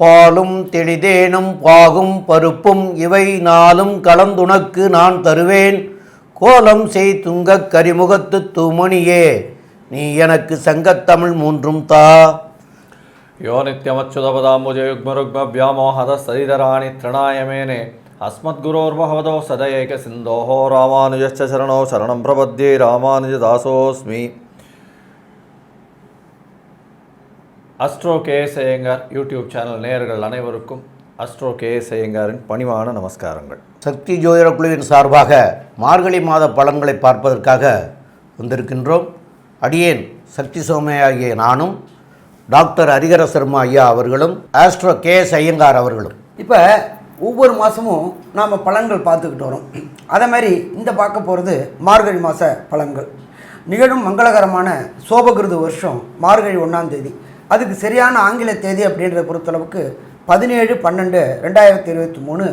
பாலும் தெளிதேனும் பாகும் பருப்பும் இவை நாளும் கலந்துணக்கு நான் தருவேன். கோலம் செய் துங்கக் கரிமுகத்து தூமணியே நீ எனக்கு சங்கத்தமிழ் மூன்றும் தா. யோ நித்தியமச்சுதபதாம்புஜயுக்மருக்மவியாமோஹத சரிதராணி திருணாயமேனே அஸ்மத் குரோர் சத ஏக சிந்தோஹோ ராமானுஜச்சரணோ சரணம் பிரபத்யே ராமானுஜதாசோஸ்மி. அஸ்ட்ரோ கேஎஸ்ஐயங்கார் யூடியூப் சேனல் நேயர்கள் அனைவருக்கும் அஸ்ட்ரோ கேஎஸ்ஐயங்காரின் பணிவான நமஸ்காரங்கள். சக்தி ஜோதிட குழுவின் சார்பாக மார்கழி மாத பலன்களை பார்ப்பதற்காக வந்திருக்கின்றோம். அடியேன் சக்தி சோமையாகிய நானும் டாக்டர் ஹரிகர சர்மா ஐயா அவர்களும் ஆஸ்ட்ரோ கே எஸ் ஐயங்கார் அவர்களும். இப்போ ஒவ்வொரு மாதமும் நாம் பலன்கள் பார்த்துக்கிட்டு வரோம். அதே மாதிரி இந்த பார்க்க போகிறது மார்கழி மாத பலன்கள். நிகழும் மங்களகரமான சோபகிருது வருஷம் மார்கழி ஒன்றாம் தேதி. அதுக்கு சரியான ஆங்கில தேதி அப்படின்றத பொறுத்தளவுக்கு பதினேழு பன்னெண்டு ரெண்டாயிரத்தி இருபத்தி மூணு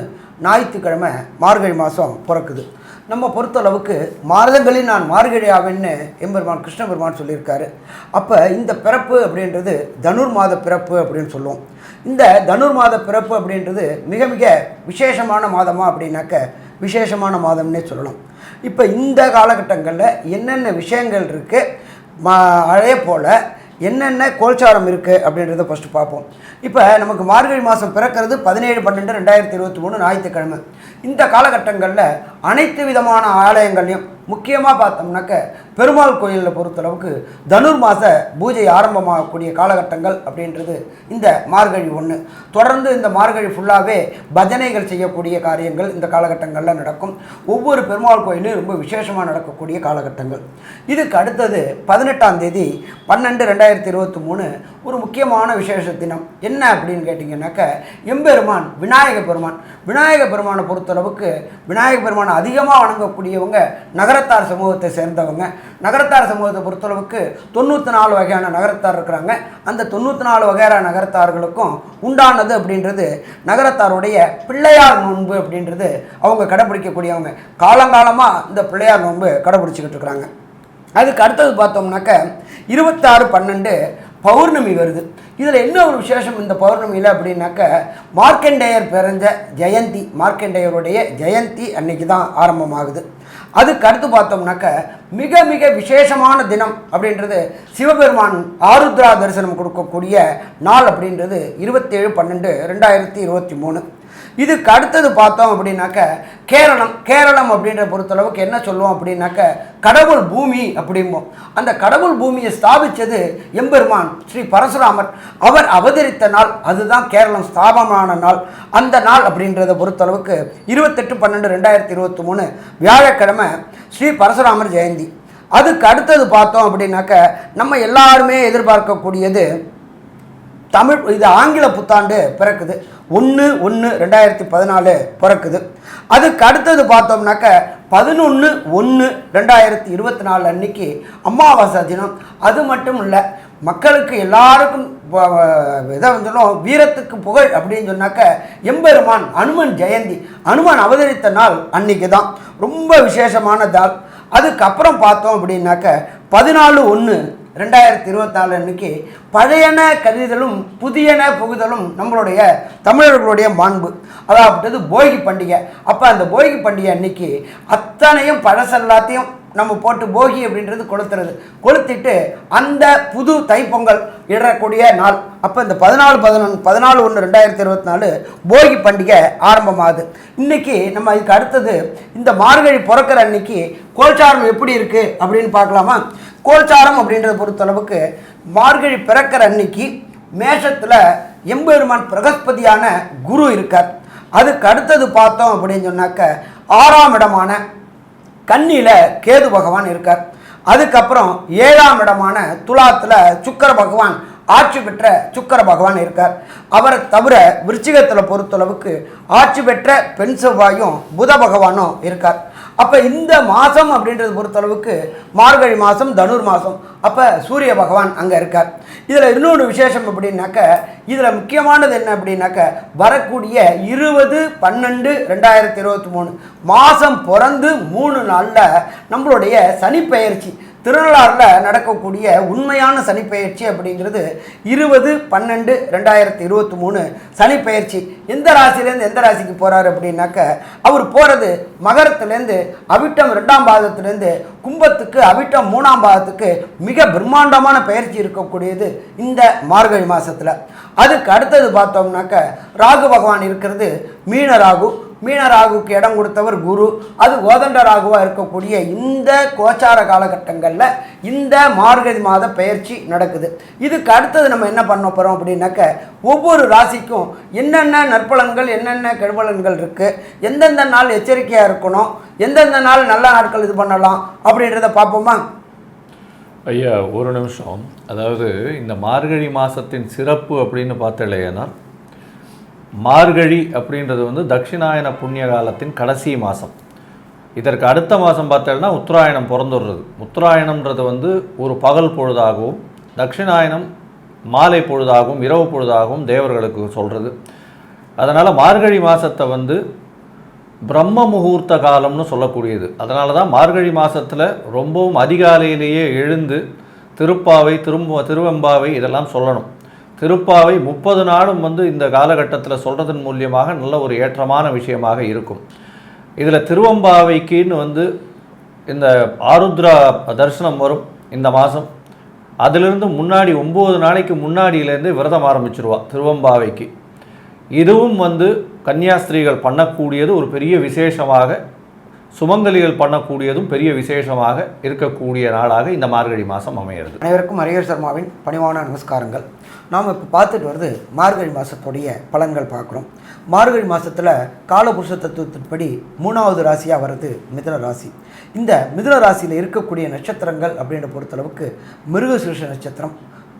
ஞாயிற்றுக்கிழமை மார்கழி மாதம் பிறக்குது. நம்ம பொறுத்தளவுக்கு மாதங்களில் நான் மார்கழி ஆவேன்னு எம்பெருமான் கிருஷ்ண பெருமான் சொல்லியிருக்காரு. அப்போ இந்த பிறப்பு அப்படின்றது தனுர் மாத பிறப்பு அப்படின்னு சொல்லுவோம். இந்த தனுர் மாத பிறப்பு அப்படின்றது மிக மிக விசேஷமான மாதமா அப்படின்னாக்க விசேஷமான மாதம்னே சொல்லலாம். இப்போ இந்த காலகட்டங்களில் என்னென்ன விஷயங்கள் இருக்குது மா அதே போல் என்னென்ன கோல்சாரம் இருக்குது அப்படின்றத ஃபஸ்ட்டு பார்ப்போம். இப்போ நமக்கு மார்கழி மாதம் பிறக்கிறது பதினேழு பன்னெண்டு ரெண்டாயிரத்தி இருபத்தி மூணு ஞாயிற்றுக்கிழமை. இந்த காலகட்டங்களில் அனைத்து விதமான ஆலயங்கள்லையும் முக்கியமாக பார்த்தோம்னாக்க பெருமாள் கோயிலில் பொறுத்தளவுக்கு தனுர் மாத பூஜை ஆரம்பமாகக்கூடிய காலகட்டங்கள் அப்படின்றது இந்த மார்கழி ஒன்று தொடர்ந்து இந்த மார்கழி ஃபுல்லாகவே பஜனைகள் செய்யக்கூடிய காரியங்கள் இந்த காலகட்டங்களில் நடக்கும். ஒவ்வொரு பெருமாள் கோயிலும் ரொம்ப விசேஷமாக நடக்கக்கூடிய காலகட்டங்கள். இதுக்கு அடுத்தது பதினெட்டாம் தேதி பன்னெண்டு ரெண்டாயிரத்தி இருபத்தி மூணு ஒரு முக்கியமான விசேஷ தினம். என்ன அப்படின்னு கேட்டிங்கன்னாக்க எம்பெருமான் விநாயக பெருமான். விநாயக பெருமானை பொறுத்தளவுக்கு விநாயக பெருமானை அதிகமாக வணங்கக்கூடியவங்க நகரத்தார் சமூகத்தை சேர்ந்தவங்க. நகரத்தார் சமூகத்தை பொறுத்தளவுக்கு தொண்ணூற்றி நாலு வகையான நகரத்தார் இருக்கிறாங்க. அந்த தொண்ணூற்றி நாலு வகையான நகரத்தார்களுக்கும் உண்டானது அப்படின்றது நகரத்தாருடைய பிள்ளையார் நோன்பு அப்படின்றது அவங்க கடைப்பிடிக்கக்கூடியவங்க காலங்காலமாக இந்த பிள்ளையார் நோன்பு கடைப்பிடிச்சிக்கிட்டு இருக்கிறாங்க. அதுக்கு அடுத்தது பார்த்தோம்னாக்க இருபத்தாறு பன்னெண்டு பௌர்ணமி வருது. இதில் என்ன ஒரு விசேஷம் இந்த பௌர்ணமியில் அப்படின்னாக்க மார்க்கண்டேயர் பிறந்த ஜெயந்தி மார்க்கண்டேயருடைய ஜெயந்தி அன்னைக்கு தான் ஆரம்பமாகுது. அதுக்கு அடுத்து பார்த்தோம்னாக்க மிக மிக விசேஷமான தினம் அப்படின்றது சிவபெருமான் ஆருத்ரா தரிசனம் கொடுக்கக்கூடிய நாள் அப்படின்றது இருபத்தேழு பன்னெண்டு ரெண்டாயிரத்தி இருபத்தி மூணு. இதுக்கு அடுத்தது பார்த்தோம் அப்படின்னாக்க கேரளம் கேரளம் அப்படின்ற பொறுத்தளவுக்கு என்ன சொல்லுவோம் அப்படின்னாக்க கடவுள் பூமி அப்படிம்போம். அந்த கடவுள் பூமியை ஸ்தாபித்தது எம்பெருமான் ஸ்ரீ பரசுராமர். அவர் அவதரித்த நாள் அதுதான் கேரளம் ஸ்தாபமான நாள். அந்த நாள் அப்படின்றத பொறுத்தளவுக்கு இருபத்தெட்டு பன்னெண்டு ரெண்டாயிரத்தி இருபத்தி மூணு வியாழக்கிழமை ஸ்ரீ பரசுராமர் ஜெயந்தி. அதுக்கு அடுத்தது பார்த்தோம் அப்படின்னாக்க நம்ம எல்லாருமே எதிர்பார்க்கக்கூடியது தமிழ் இது ஆங்கில புத்தாண்டு பிறக்குது. ஒன்று ஒன்று ரெண்டாயிரத்தி பதினாலு பிறக்குது. அதுக்கு அடுத்தது பார்த்தோம்னாக்க பதினொன்று ஒன்று ரெண்டாயிரத்தி இருபத்தி நாலு அன்னைக்கு அமாவாசை தினம். அது மட்டும் இல்லை மக்களுக்கு எல்லாருக்கும் இதை வந்துடும் வீரத்துக்கு புகழ் அப்படின்னு சொன்னாக்க எம்பெருமான் அனுமன் ஜெயந்தி அனுமன் அவதரித்த நாள் அன்னைக்கு தான் ரொம்ப விசேஷமான நாள். அதுக்கப்புறம் பார்த்தோம் அப்படின்னாக்க பதினாலு ஒன்று ரெண்டாயிரத்தி இருபத்தி நாலு அன்னைக்கு பழையன கருதலும் புதியன புகுதலும் நம்மளுடைய தமிழர்களுடைய மாண்பு. அதாவது போகி பண்டிகை. அப்போ அந்த போகி பண்டிகை அன்னைக்கு அத்தனையும் பழசெல்லாத்தையும் நம்ம போட்டு போகி அப்படின்றது கொளுத்துறது. கொளுத்திட்டு அந்த புது தைப்பொங்கல் இடக்கூடிய நாள். அப்போ இந்த பதினாலு பதினொன்று பதினாலு ஒன்று ரெண்டாயிரத்தி இருபத்தி நாலு போகி பண்டிகை ஆரம்பமாகுது. இன்னைக்கு நம்ம அதுக்கு அடுத்தது இந்த மார்கழி பிறக்கிற அன்னைக்கு கோல்சாரம் எப்படி இருக்குது அப்படின்னு பார்க்கலாமா? கோல்சாரம் அப்படின்றத பொறுத்தளவுக்கு மார்கழி பிறக்கிற அன்னைக்கு மேஷத்தில் எம்பெருமான் பிரகஸ்பதியான குரு இருக்கார். அதுக்கு அடுத்தது பார்த்தோம் அப்படின்னு சொன்னாக்க ஆறாம் இடமான கன்னியில் கேது பகவான் இருக்கார். அதுக்கப்புறம் ஏழாம் இடமான துலாத்தில் சுக்கர பகவான் ஆட்சி பெற்ற சுக்கர பகவான் இருக்கார். அவரை தவிர விருச்சிகத்தில் பொறுத்தளவுக்கு ஆட்சி பெற்ற பெண் செவ்வாயும் புத பகவானும் இருக்கார். அப்போ இந்த மாதம் அப்படின்றது பொறுத்தளவுக்கு மார்கழி மாதம் தனுர் மாதம் அப்போ சூரிய பகவான் அங்கே இருக்கார். இதில் இன்னொன்று விசேஷம் அப்படின்னாக்க இதில் முக்கியமானது என்ன அப்படின்னாக்க வரக்கூடிய இருபது பன்னெண்டு ரெண்டாயிரத்தி இருபத்தி மூணு மாதம் பிறந்து மூணு நாளில் நம்மளுடைய சனிப்பெயர்ச்சி திருநள்ளாறில் நடக்கக்கூடிய உண்மையான சனிப்பெயர்ச்சி அப்படிங்கிறது இருபது பன்னெண்டு ரெண்டாயிரத்தி இருபத்தி மூணு சனிப்பெயர்ச்சி. எந்த ராசிலேருந்து எந்த ராசிக்கு போகிறாரு அப்படின்னாக்க அவர் போகிறது மகரத்துலேருந்து அவிட்டம் ரெண்டாம் பாதத்துலேருந்து கும்பத்துக்கு அவிட்டம் மூணாம் பாதத்துக்கு மிக பிரம்மாண்டமான பயிற்சி இருக்கக்கூடியது இந்த மார்கழி மாதத்தில் அதுக்கு அடுத்தது பார்த்தோம்னாக்க ராகு பகவான் இருக்கிறது மீன ராகு. மீன ராகுக்கு இடம் கொடுத்தவர் குரு. அது கோதண்ட ராகுவாக இருக்கக்கூடிய இந்த கோச்சார காலகட்டங்களில் இந்த மார்கழி மாத பயிற்சி நடக்குது. இதுக்கு அடுத்தது நம்ம என்ன பண்ண போகிறோம் அப்படின்னாக்க ஒவ்வொரு ராசிக்கும் என்னென்ன நற்பலன்கள் என்னென்ன கெடுபலன்கள் இருக்குது எந்தெந்த நாள் எச்சரிக்கையாக இருக்கணும் எந்தெந்த நாள் நல்ல நாட்கள் இது பண்ணலாம் அப்படின்றத பார்ப்போமா? ஐயா ஒரு நிமிஷம். அதாவது இந்த மார்கழி மாதத்தின் சிறப்பு அப்படின்னு பார்த்தலையானால் மார்கழி அப்படின்றது வந்து தட்சிணாயன புண்ணிய காலத்தின் கடைசி மாதம் இதற்கு அடுத்த மாதம் பார்த்தோம்னா உத்தராயணம் பிறந்துடுறது. உத்தராயணம்ன்றது வந்து ஒரு பகல் பொழுதாகவும் தட்சிணாயனம் மாலை பொழுதாகவும் இரவு பொழுதாகவும் தேவர்களுக்கு சொல்கிறது அதனால் மார்கழி மாதத்தை வந்து பிரம்ம முகூர்த்த காலம்னு சொல்லக்கூடியது. அதனால தான் மார்கழி மாதத்தில் ரொம்பவும் அதிகாலையிலேயே எழுந்து திருப்பாவை திரும்ப திருவெம்பாவை இதெல்லாம் சொல்லணும். திருப்பாவை முப்பது நாளும் வந்து இந்த காலகட்டத்தில் சொல்கிறதன் மூலியமாக நல்ல ஒரு ஏற்றமான விஷயமாக இருக்கும். இதில் திருவம்பாவைக்குன்னு வந்து இந்த ஆருத்ரா தரிசனம் வரும் இந்த மாதம் அதிலிருந்து முன்னாடி ஒம்பது நாளைக்கு முன்னாடியிலேருந்து விரதம் ஆரம்பிச்சிருவா திருவம்பாவைக்கு. இதுவும் வந்து கன்னியாஸ்திரீகள் பண்ணக்கூடியது ஒரு பெரிய விசேஷமாக சுமங்கலிகள் பண்ணக்கூடியதும் பெரிய விசேஷமாக இருக்கக்கூடிய நாளாக இந்த மார்கழி மாதம் அமையிறது அனைவருக்கும் ஹரிஹர் சர்மாவின் பணிவான நமஸ்காரங்கள். நாம் இப்போ பார்த்துட்டு வருது மார்கழி மாதத்துடைய பலன்கள் பார்க்குறோம். மார்கழி மாதத்தில் காலபுருஷ தத்துவத்தின்படி மூணாவது ராசியாக வர்றது மிதுன ராசி. இந்த மிதுன ராசியில் இருக்கக்கூடிய நட்சத்திரங்கள் அப்படின்ற பொறுத்தளவுக்கு மிருகசீர்ஷ நட்சத்திரம்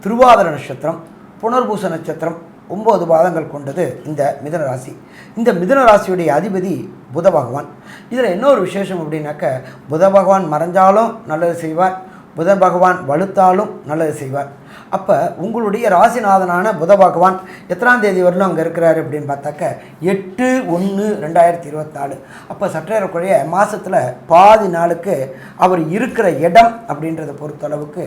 திருவாதிர நட்சத்திரம் புனர்பூச நட்சத்திரம் ஒம்பது பாதங்கள் கொண்டது இந்த மிதன ராசி. இந்த மிதுன ராசியுடைய அதிபதி புத பகவான். இதில் இன்னொரு விசேஷம் அப்படின்னாக்க புத பகவான் மறைஞ்சாலும் நல்லது செய்வார் புத பகவான் வலுத்தாலும் நல்லது செய்வார். அப்போ உங்களுடைய ராசிநாதனான புத பகவான் எத்தனாம் தேதி வரலும் அங்கே இருக்கிறாரு அப்படின்னு பார்த்தாக்க எட்டு ஒன்று ரெண்டாயிரத்தி இருபத்தாலு. அப்போ சற்றேறக்குறைய மாதத்தில் பாதி நாளுக்கு அவர் இருக்கிற இடம் அப்படின்றத பொறுத்தளவுக்கு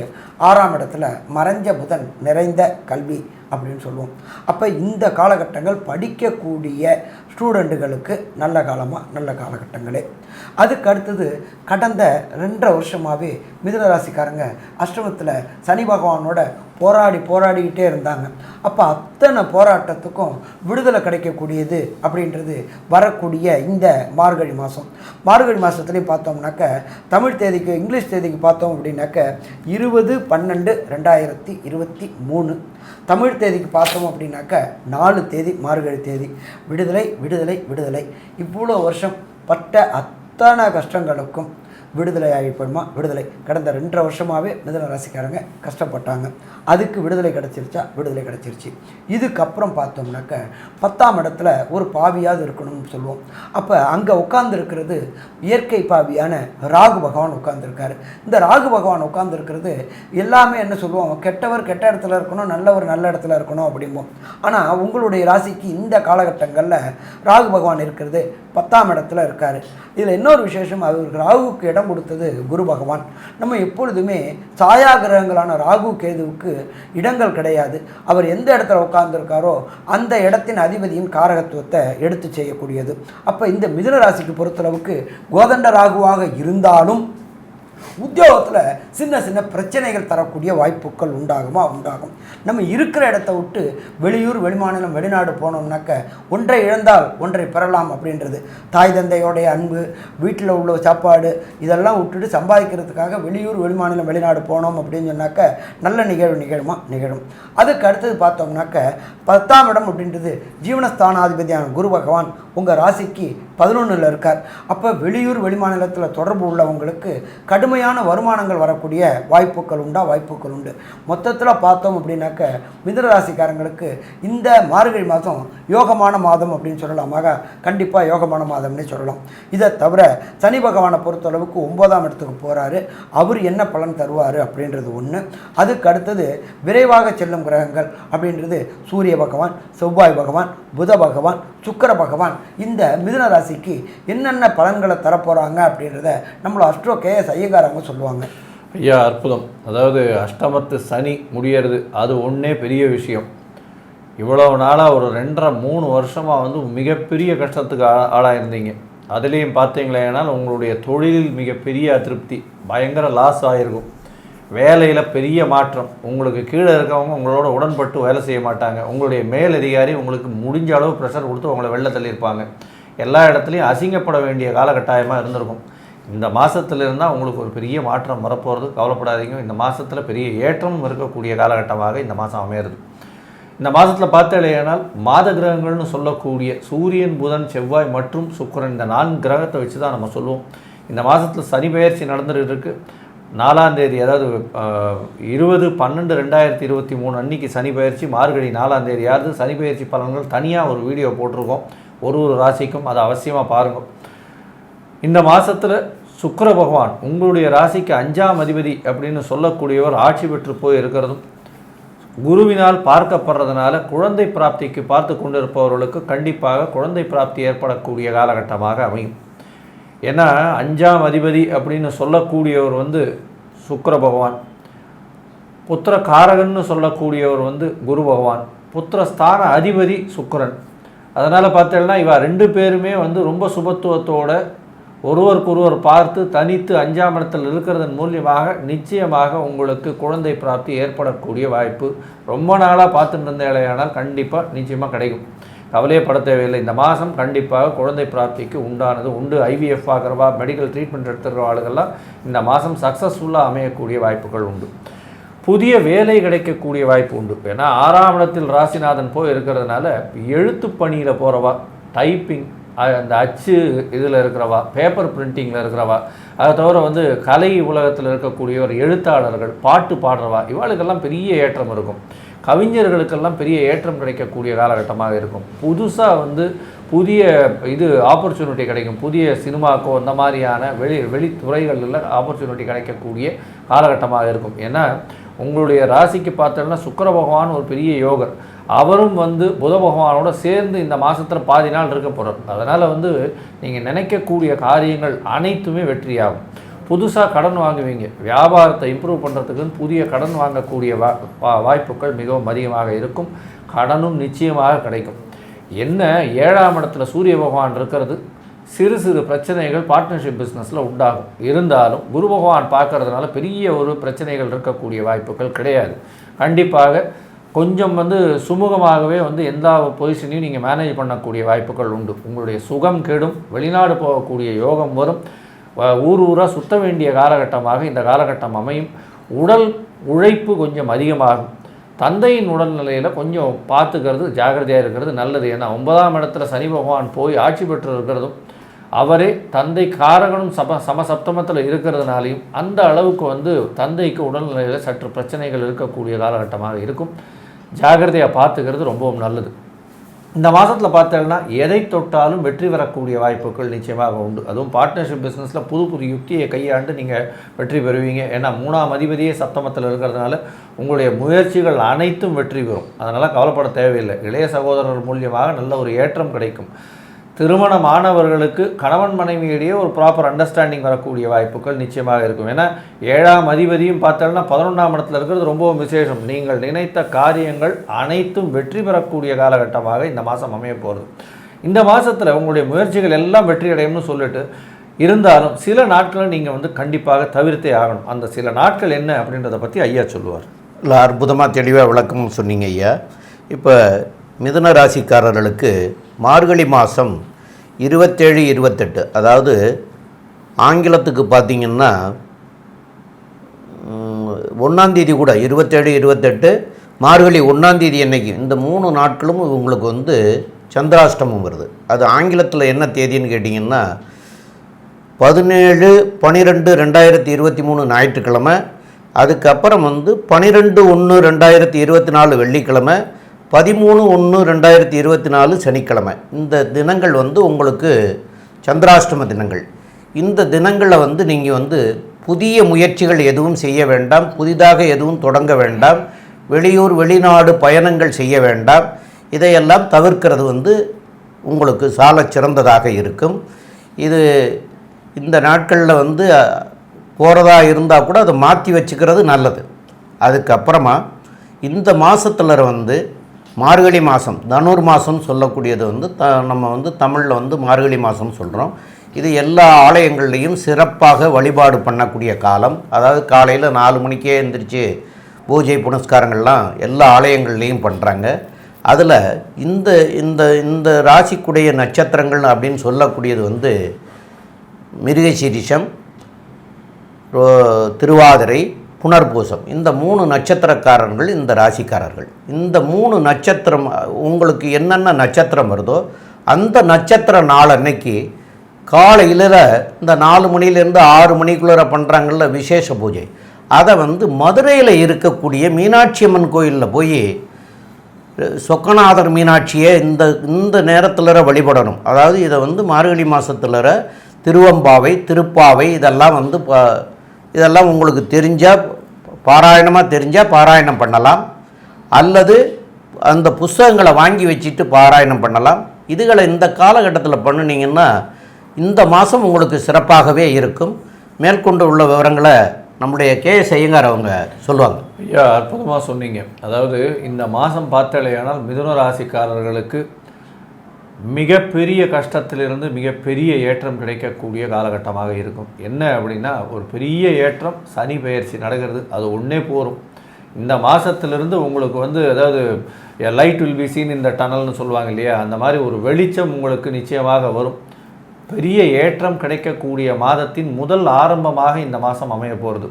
ஆறாம் இடத்துல மறைஞ்ச புதன் நிறைந்த கல்வி. அப்படின்னு சொல்லுவோம். அப்போ இந்த காலகட்டங்கள் படிக்கக்கூடிய ஸ்டூடெண்ட்டுகளுக்கு நல்ல காலமாக நல்ல காலகட்டங்களே. அதுக்கு அடுத்தது கடந்த ரெண்டரை வருஷமாகவே மிதனராசிக்காரங்க அஷ்டமத்தில் சனி பகவானோட போராடி போராடிக்கிட்டே இருந்தாங்க. அப்போ அத்தனை போராட்டத்துக்கும் விடுதலை கிடைக்கக்கூடியது அப்படின்றது வரக்கூடிய இந்த மார்கழி மாதம் மார்கழி மாதத்துலேயும் பார்த்தோம்னாக்க தமிழ் தேதிக்கு இங்கிலீஷ் தேதிக்கு பார்த்தோம் அப்படின்னாக்க இருபது பன்னெண்டு ரெண்டாயிரத்தி இருபத்தி மூணு. தமிழ் தேதிக்கு பார்த்தோம் அப்படின்னாக்க நாலு தேதி மார்கழி தேதி. விடுதலை விடுதலை விடுதலை. இவ்வளோ வருஷம் பட்ட அத்தனை கஷ்டங்களுக்கும் விடுதலை ஆகிப்படுமா விடுதலை. கடந்த ரெண்டரை வருஷமாகவே மிதன ராசிக்காரங்க கஷ்டப்பட்டாங்க. அதுக்கு விடுதலை கிடச்சிருச்சா? விடுதலை கிடச்சிருச்சு. இதுக்கப்புறம் பார்த்தோம்னாக்க பத்தாம் இடத்துல ஒரு பாவியாவது இருக்கணும்னு சொல்லுவோம். அப்போ அங்கே உட்கார்ந்துருக்கிறது இயற்கை பாவியான ராகு பகவான் உட்கார்ந்துருக்காரு. இந்த ராகு பகவான் உட்கார்ந்துருக்கிறது எல்லாமே என்ன சொல்லுவோம்? கெட்டவர் கெட்ட இடத்துல இருக்கணும் நல்லவர் நல்ல இடத்துல இருக்கணும் அப்படிம்போம். ஆனால் உங்களுடைய ராசிக்கு இந்த காலகட்டங்களில் ராகு பகவான் இருக்கிறது பத்தாம் இடத்துல இருக்கார். இதில் இன்னொரு விசேஷம் அவர் ராகுக்கு இடம் கொடுத்தது குரு பகவான். நம்ம எப்பொழுதுமே சாயா கிரகங்களான ராகு கேதுவுக்கு இடங்கள் கிடையாது. அவர் எந்த இடத்துல உட்கார்ந்துருக்காரோ அந்த இடத்தின் அதிபதியின் காரகத்துவத்தை எடுத்து செய்யக்கூடியது. அப்போ இந்த மிதுன ராசிக்கு பொறுத்தளவுக்கு கோதண்ட ராகுவாக இருந்தாலும் உத்தியோகத்தில் சின்ன சின்ன பிரச்சனைகள் தரக்கூடிய வாய்ப்புகள் உண்டாகுமா? உண்டாகும். நம்ம இருக்கிற இடத்த விட்டு வெளியூர் வெளிமாநிலம் வெளிநாடு போனோம்னாக்க ஒன்றை இழந்தால் ஒன்றை பெறலாம் அப்படின்றது. தாய் தந்தையோடைய அன்பு வீட்டில் உள்ள சாப்பாடு இதெல்லாம் விட்டுட்டு சம்பாதிக்கிறதுக்காக வெளியூர் வெளிமாநிலம் வெளிநாடு போனோம் அப்படின்னு சொன்னாக்க நல்ல நிகழ்வு நிகழுமா? நிகழும். அதுக்கு அடுத்தது பார்த்தோம்னாக்க பத்தாம் இடம் அப்படின்றது ஜீவனஸ்தானாதிபதியான குரு பகவான் உங்கள் ராசிக்கு பதினொன்றில் இருக்கார். அப்போ வெளியூர் வெளிமாநிலத்தில் தொடர்பு உள்ளவங்களுக்கு கடுமையான வருமானங்கள் வரக்கூடிய வாய்ப்புகள் உண்டா? வாய்ப்புகள் உண்டு. மொத்தத்தில் பார்த்தோம் அப்படின்னாக்க மிதுன ராசிக்காரங்களுக்கு இந்த மார்கழி மாதம் யோகமான மாதம் அப்படின்னு சொல்லலாமாக கண்டிப்பாக யோகமான மாதம்னே சொல்லலாம். இதை தவிர சனி பகவானை பொறுத்தளவுக்கு ஒன்பதாம் இடத்துக்கு போகிறாரு அவர் என்ன பலன் தருவார் அப்படின்றது ஒன்று அதுக்கு அடுத்தது விரைவாக செல்லும் கிரகங்கள் அப்படின்றது சூரிய பகவான் செவ்வாய் பகவான் புத பகவான் சுக்கர பகவான். இந்த மிதுன ராசிக்கு என்னென்ன பலன்களை தரப்போகிறாங்க அப்படின்றத நம்மளை அஸ்ட்ரோ கே எஸ் ஐயங்கார் அவங்க சொல்லுவாங்க. ஐயா அற்புதம். அதாவது அஷ்டமத்து சனி முடியறது அது ஒன்றே பெரிய விஷயம். இவ்வளவு நாளாக ஒரு ரெண்டரை மூணு வருஷமாக வந்து மிகப்பெரிய கஷ்டத்துக்கு ஆ ஆளாயிருந்தீங்க. அதுலேயும் பார்த்தீங்களேனால் உங்களுடைய தொழிலில் மிகப்பெரிய அதிருப்தி பயங்கர லாஸ் ஆகிருக்கும் வேலையில் பெரிய மாற்றம். உங்களுக்கு கீழே இருக்கவங்க உங்களோட உடன்பட்டு வேலை செய்ய மாட்டாங்க. உங்களுடைய மேலதிகாரி உங்களுக்கு முடிஞ்ச அளவு ப்ரெஷர் கொடுத்து உங்களை வெளில தள்ளியிருப்பாங்க. எல்லா இடத்துலையும் அசிங்கப்பட வேண்டிய காலகட்டாயமாக இருந்திருக்கும். இந்த மாதத்துல இருந்தால் உங்களுக்கு ஒரு பெரிய மாற்றம் வரப்போகிறது கவலைப்படாதீங்க. இந்த மாதத்தில் பெரிய ஏற்றம் இருக்கக்கூடிய காலகட்டமாக இந்த மாதம் அமையிறது. இந்த மாதத்தில் பார்த்தாலேயானால் மாத கிரகங்கள்னு சொல்லக்கூடிய சூரியன் புதன் செவ்வாய் மற்றும் சுக்கிரன் இந்த நான்கு கிரகத்தை வச்சு தான் நம்ம சொல்லுவோம். இந்த மாதத்தில் சனி பெயர்ச்சி நடந்துகிட்டு இருக்குது நாலாந்தேதி அதாவது இருபது பன்னெண்டு ரெண்டாயிரத்தி இருபத்தி மூணு அன்னைக்கு சனி பெயர்ச்சி மார்கழி நாலாந்தேதி யாரு சனி பெயர்ச்சி பலன்கள் தனியாக ஒரு வீடியோ போட்டிருக்கோம். ஒரு ஒரு ராசிக்கும் அதை அவசியமாக பாருங்கள் இந்த மாதத்தில் சுக்கர பகவான் உங்களுடைய ராசிக்கு அஞ்சாம் அதிபதி அப்படின்னு சொல்லக்கூடியவர் ஆட்சி பெற்று போய் இருக்கிறதும் குருவினால் பார்க்கப்படுறதுனால குழந்தை பிராப்திக்கு பார்த்து கொண்டிருப்பவர்களுக்கு கண்டிப்பாக குழந்தை பிராப்தி ஏற்படக்கூடிய காலகட்டமாக அமையும். ஏன்னா அஞ்சாம் அதிபதி அப்படின்னு சொல்லக்கூடியவர் வந்து சுக்கர பகவான். புத்திர காரகன்னு சொல்லக்கூடியவர் வந்து குரு பகவான். புத்திரஸ்தான அதிபதி சுக்கரன். அதனால் பார்த்தீங்கன்னா இவா ரெண்டு பேருமே வந்து ரொம்ப சுபத்துவத்தோட ஒருவருக்கொருவர் பார்த்து தனித்து அஞ்சாம் இடத்தில் இருக்கிறதன் மூலியமாக நிச்சயமாக உங்களுக்கு குழந்தை பிராப்தி ஏற்படக்கூடிய வாய்ப்பு. ரொம்ப நாளாக பார்த்துட்டு இருந்தேலையானால் கண்டிப்பாக நிச்சயமாக கிடைக்கும். கவலையப்பட தேவையில்லை. இந்த மாதம் கண்டிப்பாக குழந்தை பிராப்திக்கு உண்டானது உண்டு. ஐவிஎஃப் ஆகிறவா மெடிக்கல் ட்ரீட்மெண்ட் எடுத்துகிற ஆளுகள்லாம் இந்த மாதம் சக்ஸஸ்ஃபுல்லாக அமையக்கூடிய வாய்ப்புகள் உண்டு. புதிய வேலை கிடைக்கக்கூடிய வாய்ப்பு உண்டு. ஏன்னா ஆறாம் இடத்தில் ராசிநாதன் போய் இருக்கிறதுனால எழுத்து பணியில் போகிறவா டைப்பிங் அந்த அச்சு இதில் இருக்கிறவா பேப்பர் பிரிண்டிங்கில் இருக்கிறவா அதை தவிர வந்து கலை உலகத்தில் இருக்கக்கூடிய ஒரு எழுத்தாளர்கள் பாட்டு பாடுறவா இவாளுக்கெல்லாம் பெரிய ஏற்றம் இருக்கும். கவிஞர்களுக்கெல்லாம் பெரிய ஏற்றம் கிடைக்கக்கூடிய காலகட்டமாக இருக்கும். புதுசாக வந்து புதிய இது ஆப்பர்ச்சுனிட்டி கிடைக்கும். புதிய சினிமாக்கோ இந்த மாதிரியான வெளி வெளித்துறைகளில் ஆப்பர்ச்சுனிட்டி கிடைக்கக்கூடிய காலகட்டமாக இருக்கும். ஏன்னா உங்களுடைய ராசிக்கு பார்த்தோம்னா சுக்கர பகவான் ஒரு பெரிய யோகர். அவரும் வந்து புத பகவானோட சேர்ந்து இந்த மாதத்தில் பாதி நாள் இருக்க போகிறார் அதனால் வந்து நீங்கள் நினைக்கக்கூடிய காரியங்கள் அனைத்துமே வெற்றியாகும். புதுசாக கடன் வாங்குவீங்க. வியாபாரத்தை இம்ப்ரூவ் பண்ணுறதுக்குன்னு புதிய கடன் வாங்கக்கூடிய வா வா- வாய்ப்புகள் மிகவும் அதிகமாக இருக்கும். கடனும் நிச்சயமாக கிடைக்கும். என்ன? ஏழாம் இடத்துல சூரிய பகவான் இருக்கிறது. சிறு சிறு பிரச்சனைகள் பார்ட்னர்ஷிப் பிஸ்னஸில் உண்டாகும். இருந்தாலும் குரு பகவான் பார்க்கறதுனால பெரிய ஒரு பிரச்சனைகள் இருக்கக்கூடிய வாய்ப்புகள் கிடையாது. கண்டிப்பாக கொஞ்சம் வந்து சுமூகமாகவே வந்து எல்லா பொசிஷனையும் நீங்கள் மேனேஜ் பண்ணக்கூடிய வாய்ப்புகள் உண்டு. உங்களுடைய சுகம் கெடும் வெளிநாடு போகக்கூடிய யோகம் வரும். வ- ஊர் ஊராக சுத்த வேண்டிய காலகட்டமாக இந்த காலகட்டம் அமையும். உடல் உழைப்பு கொஞ்சம் அதிகமாகும். தந்தையின் உடல்நிலையில் கொஞ்சம் பார்த்துக்கிறது ஜாக்கிரதையாக இருக்கிறது நல்லது. ஏன்னா ஒன்பதாம் இடத்துல சனி பகவான் போய் ஆட்சி பெற்று இருக்கிறதும் அவரே தந்தை காரகனும் சம சமசப்தமத்தில் இருக்கிறதுனாலையும் அந்த அளவுக்கு வந்து தந்தைக்கு உடல்நிலையில் சற்று பிரச்சனைகள் இருக்கக்கூடிய காலகட்டமாக இருக்கும். ஜாகிரதையாக பார்த்துக்கிறது ரொம்பவும் நல்லது. இந்த மாதத்தில் பார்த்தீங்கன்னா எதை தொட்டாலும் வெற்றி பெறக்கூடிய வாய்ப்புகள் நிச்சயமாக உண்டு. அதுவும் பார்ட்னர்ஷிப் பிஸ்னஸில் புது புது யுக்தியை கையாண்டு நீங்கள் வெற்றி பெறுவீங்க. ஏன்னா மூணாம் அதிபதியே சப்தமத்தில் இருக்கிறதுனால உங்களுடைய முயற்சிகள் அனைத்தும் வெற்றி பெறும். அதனால் கவலைப்பட தேவையில்லை. இளைய சகோதரர் மூலியமாக நல்ல ஒரு ஏற்றம் கிடைக்கும். திருமணமானவர்களுக்கு கணவன் மனைவியிடையே ஒரு ப்ராப்பர் அண்டர்ஸ்டாண்டிங் வரக்கூடிய வாய்ப்புகள் நிச்சயமாக இருக்கும். ஏன்னா ஏழாம் அதிபதியும் பார்த்தோம்னா பதினொன்றாம் இடத்துல இருக்கிறது ரொம்பவும் விசேஷம். நீங்கள் நினைத்த காரியங்கள் அனைத்தும் வெற்றி பெறக்கூடிய காலகட்டமாக இந்த மாதம் அமைய போகிறது இந்த மாதத்தில் உங்களுடைய முயற்சிகள் எல்லாம் வெற்றி அடையும்னு சொல்லிட்டு இருந்தாலும் சில நாட்களை நீங்கள் வந்து கண்டிப்பாக தவிர்த்தே ஆகணும். அந்த சில நாட்கள் என்ன அப்படின்றத பற்றி ஐயா சொல்லுவார். இல்லை அற்புதமாக தெளிவாக விளக்கம்னு சொன்னீங்க ஐயா. இப்போ மிதுன ராசிக்காரர்களுக்கு மார்கழி மாதம் இருபத்தேழு இருபத்தெட்டு. அதாவது ஆங்கிலத்துக்கு பார்த்திங்கன்னா ஒன்றாந்தேதி கூட இருபத்தேழு இருபத்தெட்டு மார்கழி ஒன்றாந்தேதி அன்னைக்கு இந்த மூணு நாட்களும் உங்களுக்கு வந்து சந்திராஷ்டமம் வருது. அது ஆங்கிலத்தில் என்ன தேதின்னு கேட்டிங்கன்னா பதினேழு பன்னிரெண்டு ரெண்டாயிரத்தி இருபத்தி மூணு ஞாயிற்றுக்கிழமை. அதுக்கப்புறம் வந்து பன்னிரெண்டு ஒன்று ரெண்டாயிரத்தி இருபத்தி நாலு வெள்ளிக்கிழமை. பதிமூணு ஒன்று ரெண்டாயிரத்தி இருபத்தி நாலு சனிக்கிழமை. இந்த தினங்கள் வந்து உங்களுக்கு சந்திராஷ்டம தினங்கள். இந்த தினங்களில் வந்து நீங்கள் வந்து புதிய முயற்சிகள் எதுவும் செய்ய வேண்டாம். புதிதாக எதுவும் தொடங்க வேண்டாம். வெளியூர் வெளிநாடு பயணங்கள் செய்ய வேண்டாம். இதையெல்லாம் தவிர்க்கிறது வந்து உங்களுக்கு சால சிறந்ததாக இருக்கும். இது இந்த நாட்களில் வந்து போகிறதா இருந்தால் கூட அதை மாற்றி வச்சுக்கிறது நல்லது. அதுக்கப்புறமா இந்த மாதத்தில் வந்து மார்கழி மாதம் தனுர் மாதம்னு சொல்லக்கூடியது வந்து த நம்ம வந்து தமிழில் வந்து மார்கழி மாதம்னு சொல்கிறோம் இது எல்லா ஆலயங்கள்லேயும் சிறப்பாக வழிபாடு பண்ணக்கூடிய காலம். அதாவது காலையில் நாலு மணிக்கே எழுந்திரிச்சு பூஜை புனஸ்காரங்கள்லாம் எல்லா ஆலயங்கள்லேயும் பண்ணுறாங்க அதில் இந்த இந்த இந்த ராசிக்குடைய நட்சத்திரங்கள் அப்படின்னு சொல்லக்கூடியது வந்து மிருகசீரிஷம் ரோ- திருவாதிரை புனர்பூசம். இந்த மூணு நட்சத்திரக்காரர்கள் இந்த ராசிக்காரர்கள். இந்த மூணு நட்சத்திரம் உங்களுக்கு என்னென்ன நட்சத்திரம் வருதோ அந்த நட்சத்திர நாள் அன்னைக்கு காலையில் இந்த நாலு மணிலேருந்து ஆறு மணிக்குள்ளே பண்ணுறாங்கல்ல விசேஷ பூஜை. அதை வந்து மதுரையில் இருக்கக்கூடிய மீனாட்சி அம்மன் கோயிலில் போய் சொக்கநாதர் மீனாட்சியை இந்த இந்த நேரத்தில் வழிபடணும். அதாவது இதை வந்து மார்கழி மாதத்தில் திருவம்பாவை திருப்பாவை இதெல்லாம் வந்து ப- இதெல்லாம் உங்களுக்கு தெரிஞ்சால் பாராயணமாக தெரிஞ்சால் பாராயணம் பண்ணலாம். அல்லது அந்த புஸ்தகங்களை வாங்கி வச்சுட்டு பாராயணம் பண்ணலாம். இதுகளை இந்த காலகட்டத்தில் பண்ணுனீங்கன்னா இந்த மாதம் உங்களுக்கு சிறப்பாகவே இருக்கும். மேற்கொண்டு உள்ள விவரங்களை நம்முடைய கே எஸ் ஐயங்கார் அவங்க சொல்லுவாங்க. ஐயா அற்புதமாக சொன்னீங்க. அதாவது இந்த மாதம் பார்த்தாலேயானால் மிதுன ராசிக்காரர்களுக்கு மிகப்பெரிய கஷ்டத்திலிருந்து மிகப்பெரிய ஏற்றம் கிடைக்கக்கூடிய காலகட்டமாக இருக்கும். என்ன அப்படின்னா ஒரு பெரிய ஏற்றம் சனி பெயர்ச்சி நடக்கிறது அது ஒன்றே போகும் இந்த மாதத்திலிருந்து உங்களுக்கு வந்து அதாவது லைட் வில் பி சீன் இந்த டனல்னு சொல்லுவாங்க இல்லையா? அந்த மாதிரி ஒரு வெளிச்சம் உங்களுக்கு நிச்சயமாக வரும். பெரிய ஏற்றம் கிடைக்கக்கூடிய மாதத்தின் முதல் ஆரம்பமாக இந்த மாதம் அமைய போகிறது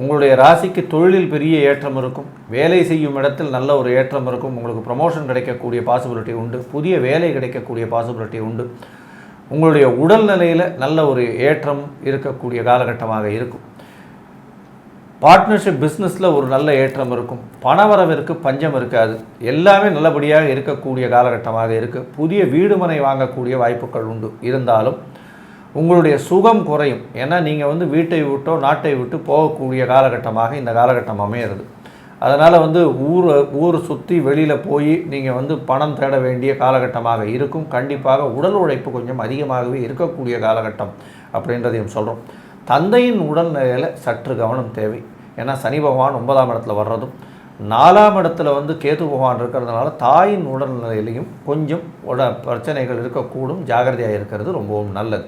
உங்களுடைய ராசிக்கு தொழிலில் பெரிய ஏற்றம் இருக்கும். வேலை செய்யும் இடத்தில் நல்ல ஒரு ஏற்றம் இருக்கும். உங்களுக்கு ப்ரமோஷன் கிடைக்கக்கூடிய பாசிபிலிட்டி உண்டு. புதிய வேலை கிடைக்கக்கூடிய பாசிபிலிட்டி உண்டு. உங்களுடைய உடல்நிலையில் நல்ல ஒரு ஏற்றம் இருக்கக்கூடிய காலகட்டமாக இருக்கும். பார்ட்னர்ஷிப் பிஸ்னஸில் ஒரு நல்ல ஏற்றம் இருக்கும். பணவரவிற்கு பஞ்சம் இருக்காது. எல்லாமே நல்லபடியாக இருக்கக்கூடிய காலகட்டமாக இருக்குது புதிய வீடுமனை வாங்கக்கூடிய வாய்ப்புகள் உண்டு. இருந்தாலும் உங்களுடைய சுகம் குறையும். ஏன்னா நீங்கள் வந்து வீட்டை விட்டோ நாட்டை விட்டு போகக்கூடிய காலகட்டமாக இந்த காலகட்டம் அமையிறது. அதனால் வந்து ஊர் ஊர் சுற்றி வெளியில் போய் நீங்கள் வந்து பணம் தேட வேண்டிய காலகட்டமாக இருக்கும். கண்டிப்பாக உடல் உழைப்பு கொஞ்சம் அதிகமாகவே இருக்கக்கூடிய காலகட்டம் அப்படின்றதையும் சொல்கிறோம் தந்தையின் உடல்நிலையில் சற்று கவனம் தேவை. ஏன்னா சனி பகவான் ஒன்பதாம் இடத்துல வர்றதும் நாலாம் இடத்துல வந்து கேது பகவான் இருக்கிறதுனால தாயின் உடல்நிலையிலையும் கொஞ்சம் உட பிரச்சனைகள் இருக்கக்கூடும். ஜாகிரதையாக இருக்கிறது ரொம்பவும் நல்லது.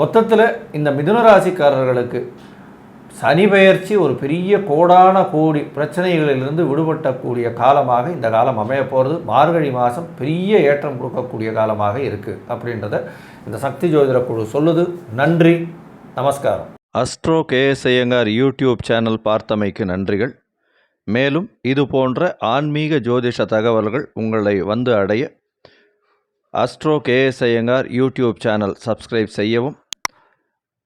மொத்தத்தில் இந்த மிதுன ராசிக்காரர்களுக்கு சனி பெயர்ச்சி ஒரு பெரிய கோடான கோடி பிரச்சனைகளிலிருந்து விடுபட்டக்கூடிய காலமாக இந்த காலம் அமைய போகிறது மார்கழி மாதம் பெரிய ஏற்றம் கொடுக்கக்கூடிய காலமாக இருக்குது அப்படின்றத இந்த சக்தி ஜோதிட குழு சொல்லுது. நன்றி. நமஸ்காரம். Astro KS Iyengar YouTube channel பார்த்தமைக்கு நன்றிகள். மேலும் இது போன்ற ஆன்மீக ஜோதிஷ தகவல்கள் உங்களை வந்து அடைய astro KS Iyengar YouTube channel subscribe செய்யவும்